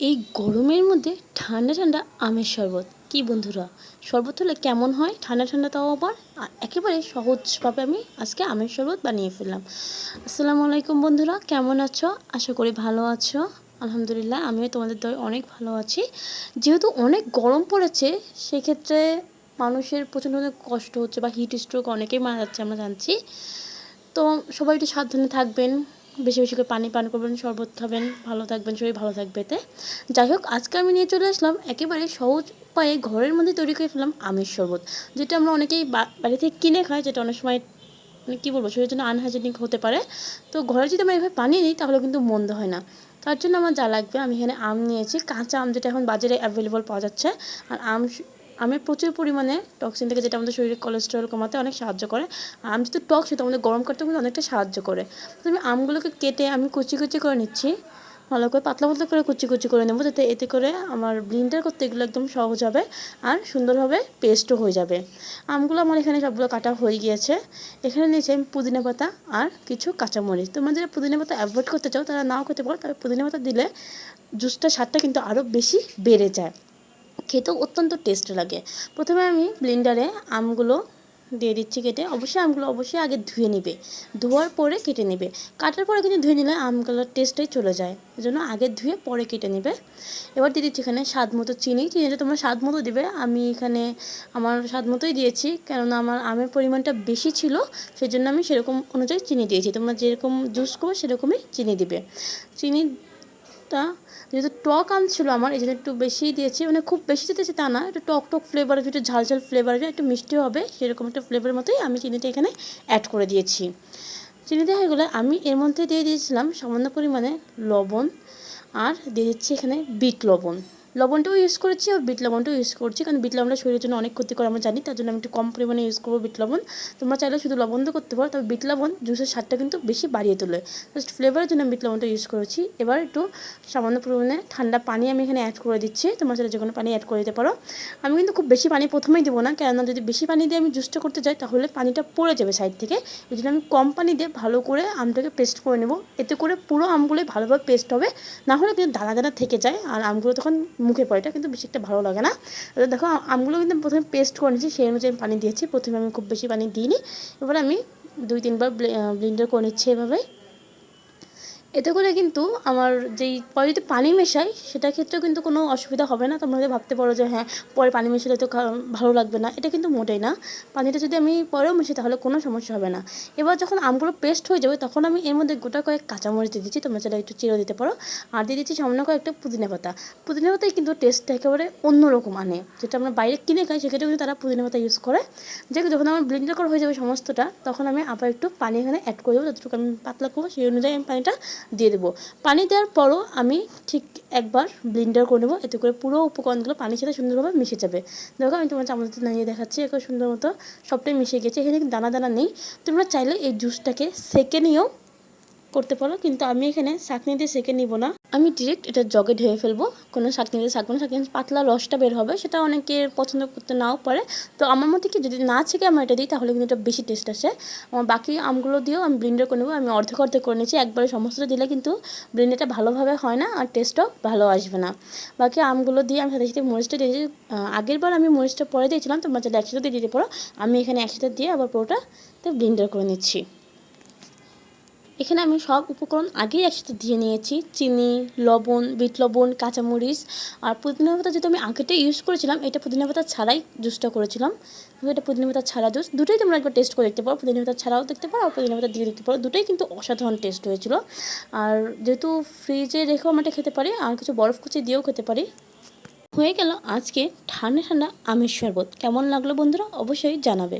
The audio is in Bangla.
এই গরমের মধ্যে ঠান্ডা ঠান্ডা আমের শরবত। কি বন্ধুরা? শরবত হলে কেমন হয়? ঠান্ডা ঠান্ডা তাও আবার একেবারে সহজভাবে আমি আজকে আমের শরবত বানিয়ে ফেললাম। আসসালামু আলাইকুম বন্ধুরা, কেমন আছো? আশা করি ভালো আছো। আলহামদুলিল্লাহ, আমিও তোমাদের দয় অনেক ভালো আছি। যেহেতু অনেক গরম পড়েছে, সেক্ষেত্রে মানুষের প্রচণ্ড অনেক কষ্ট হচ্ছে বা হিট স্ট্রোক অনেকেই মারা যাচ্ছে, আমরা জানছি। তো সবাই একটু সাবধানে থাকবেন। বেশি বেশি করে পানি পান করবেন, শরবত খাবেন, ভালো থাকবেন শরীর ভালো থাকবে এতে যাই হোক, আজকে আমি নিয়ে চলে আসলাম একেবারে সহজ উপায়ে ঘরের মধ্যে তৈরি করে ফেললাম আমের শরবত, যেটা আমরা অনেকেই বাড়ি থেকে কিনে খাই, যেটা অনেক সময় মানে কী বলব, শরীরের জন্য আনহাইজেনিক হতে পারে। তো ঘরে যদি আমরা এভাবে পানি নিই তাহলে কিন্তু মন্দ হয় না। তার জন্য আমার যা লাগবে, আমি এখানে আম নিয়েছি। কাঁচা আম যেটা এখন বাজারে অ্যাভেলেবল পাওয়া যাচ্ছে। আর আম আমের প্রচুর পরিমাণে টক্সিন থেকে যেটা আমাদের শরীরে কোলেস্টেরল কমাতে অনেক সাহায্য করে। আম যেহেতু টক সেটা আমাদের গরম করতে কিন্তু অনেকটা সাহায্য করে। তো আমি আমগুলোকে কেটে আমি কুচি কুচি করে নিচ্ছি। ভালো করে পাতলা পাতলা করে কুচি কুচি করে নেব যাতে এতে করে আমার ব্লিন্ডার করতে এগুলো একদম সহজ হবে আর সুন্দরভাবে পেস্টও হয়ে যাবে। আমগুলো আমার এখানে সবগুলো কাটা হয়ে গিয়েছে। এখানে নিয়েছি আমি পুদিনা পাতা আর কিছু কাঁচামরিচ। তোমরা যারা পুদিনা পাতা অ্যাভয়েড করতে চাও, তারা নাও খেতে পারো। তবে পুদিনা পাতা দিলে জুসটা স্বাদটা কিন্তু আরও বেশি বেড়ে যায়। খেতেও অত্যন্ত টেস্ট লাগে। প্রথমে আমি ব্লেন্ডারে আমগুলো দিয়ে দিচ্ছি কেটে। অবশ্যই আমগুলো অবশ্যই আগে ধুয়ে নিবে। ধোয়ার পরে কেটে নেবে। কাটার পরে কিন্তু ধুয়ে নিলে আমগুলোর টেস্টটাই চলে যায়। এই জন্য আগে ধুয়ে পরে কেটে নেবে। এবার দিয়ে দিচ্ছি এখানে স্বাদ মতো চিনি। চিনিটা তোমরা স্বাদ মতো দেবে। আমি এখানে আমার স্বাদ মতোই দিয়েছি। কেননা আমার আমের পরিমাণটা বেশি ছিল সেই জন্য আমি সেরকম অনুযায়ী চিনি দিয়েছি। তোমরা যেরকম জুস করো সেরকমই চিনি দিবে। চিনিটা যেহেতু টক আম ছিল আমার, এই জন্য একটু বেশিই দিয়েছি। মানে খুব বেশি দিতেছি তা না, একটু টক টক ফ্লেভার একটু ঝাল ঝাল ফ্লেভার একটু মিষ্টি হবে, সেরকম একটা ফ্লেভারের মতোই আমি চিনিটা এখানে অ্যাড করে দিয়েছি। চিনি দেওয়া হয়ে গেলে আমি এর মধ্যে দিয়ে দিয়েছিলাম সামান্য পরিমাণে লবণ, আর দিয়ে দিচ্ছি এখানে বিট লবণ। লবণটাও ইউজ করেছি আর বিট লবণটাও ইউজ করছি। কারণ বিট লবণটা শরীরের জন্য অনেক ক্ষতিকর আমরা জানি, তার জন্য আমি একটু কম পরিমাণে ইউজ করব বিট লবণ। তোমরা চাইলে শুধু লবণ তো করতে পারো, তবে বিট লবণ জুসের স্বাদটা কিন্তু বেশি বাড়িয়ে তোলে। জাস্ট ফ্লেভারের জন্য বিট লবণটা ইউজ করেছি। এবার একটু সামান্য পরিমাণে ঠান্ডা পানি আমি এখানে অ্যাড করে দিচ্ছি। তোমরা চাইলে যে কোনো পানি অ্যাড করে দিতে পারো। আমি কিন্তু খুব বেশি পানি প্রথমেই দেবো না, কেননা যদি বেশি পানি দিয়ে আমি জুসটা করতে যাই, তাহলে পানিটা পড়ে যাবে সাইড থেকে। এই জন্য আমি কম পানি দিয়ে ভালো করে আমটাকে পেস্ট করে নেব। এতে করে পুরো আমগুলোই ভালোভাবে পেস্ট হবে। না হলে কিন্তু দানা দানা থেকে যায়, আর আমগুলো তখন মুখে পড়ে এটা কিন্তু বেশি একটা ভালো লাগে না। দেখো আমগুলো কিন্তু প্রথমে পেস্ট করে নিচ্ছি সেই অনুযায়ী পানি দিয়েছি। প্রথমে আমি খুব বেশি পানি দিইনি। এবার আমি দুই তিনবার ব্লেন্ডার করে নিচ্ছি এভাবে। এতে করে কিন্তু আমার যেই পরে যদি পানি মেশাই, সেটার ক্ষেত্রেও কিন্তু কোনো অসুবিধা হবে না। তোমরা যদি ভাবতে পারো যে হ্যাঁ পরে পানি মেশালে তো ভালো লাগবে না। এটা কিন্তু মোটেই না। পানিটা যদি আমি পরেও মেশাই, তাহলে কোনো সমস্যা হবে না। এবার যখন আমগুলো পেস্ট হয়ে যাবে, তখন আমি এর মধ্যে গোটা কয়েক কাঁচামরিচ দিয়ে দিচ্ছি। তোমরা সেটা একটু চিরো দিতে পারো। আর দিয়ে দিচ্ছি সামান্য কয়েকটা পুদিনা পাতা। পুদিনা পাতায় কিন্তু টেস্টটা একেবারে অন্যরকম আনে। যেটা আমরা বাইরে কিনে খাই, সেক্ষেত্রে কিন্তু তারা পুদিনা পাতা ইউজ করে। যে যখন আমার ব্লেন্ডার করা হয়ে যাবে সমস্তটা, তখন আমি আবার একটু পানি এখানে অ্যাড করে দেবো। যতটুকু আমি পাতলা করব, সেই অনুযায়ী আমি পানিটা দিয়ে দেবো। পানি দেওয়ার পরও আমি ঠিক একবার ব্লিন্ডার করে নেব। এতে করে পুরো উপকরণগুলো পানির সাথে সুন্দরভাবে মিশে যাবে। দেখো, আমি তোমার চামচতে নামিয়ে দেখাচ্ছি একবার সুন্দর মতো সবটাই মিশে গেছে। এখানে দানা দানা নেই। তোমরা চাইলে এই জুসটাকে সেকে নিয়েও করতে পারো, কিন্তু আমি এখানে শাকনি দিয়ে সেকে নিব না। আমি ডিরেক্ট এটা জগে ঢেয়ে ফেলব। কোনো শাকনি দিয়ে শাকবো না শাকনি পাতলা রসটা বের হবে, সেটা অনেকে পছন্দ করতে নাও পারে। তো আমার মতে কি, যদি না ছেকে আমার এটা দিই, তাহলে কিন্তু এটা বেশি টেস্ট আসে। আমার বাকি আমগুলো দিয়েও আমি ব্লেন্ডার করে নেব, আমি অর্ধেক অর্ধেক করে নিয়েছি। একবারে সমস্তটা দিলে কিন্তু ব্লেন্ডারটা ভালোভাবে হয় না আর টেস্টও ভালো আসবে না। বাকি আমগুলো দিয়ে আমি সাথে সাথে মরিচটা দিয়েছি। আগের বার আমি মরিচটা পরে দিয়েছিলাম, তোমরা যদি একসাথে দিয়ে দিতে পারো। আমি এখানে একসাথে দিয়ে আবার পুরোটা ব্লেন্ডার করে নিচ্ছি। এখানে আমি সব উপকরণ আগেই একসাথে দিয়ে নিয়েছি। চিনি, লবণ, বিট লবণ, কাঁচামরিচ আর পুদিনা পাতা যেহেতু আমি আগেটা ইউজ করেছিলাম, এটা পুদিনা পাতা ছাড়াই জুসটা করেছিলাম। এটা পুদিনা পাতা ছাড়া জুস দুটোই তোমরা একবার টেস্ট করে দেখতে পারো। পুদিনা পাতা ছাড়াও দেখতে পারো আর পুদিনা পাতা দিয়ে দেখতে পারো। দুটোই কিন্তু অসাধারণ টেস্ট হয়েছিল। আর যেহেতু ফ্রিজে রেখেও আমরা খেতে পারি, আর কিছু বরফ কুচি দিয়েও খেতে পারি। হয়ে গেল আজকে ঠান্ডা ঠান্ডা আমের শরবত কেমন লাগল বন্ধুরা? অবশ্যই জানাবে।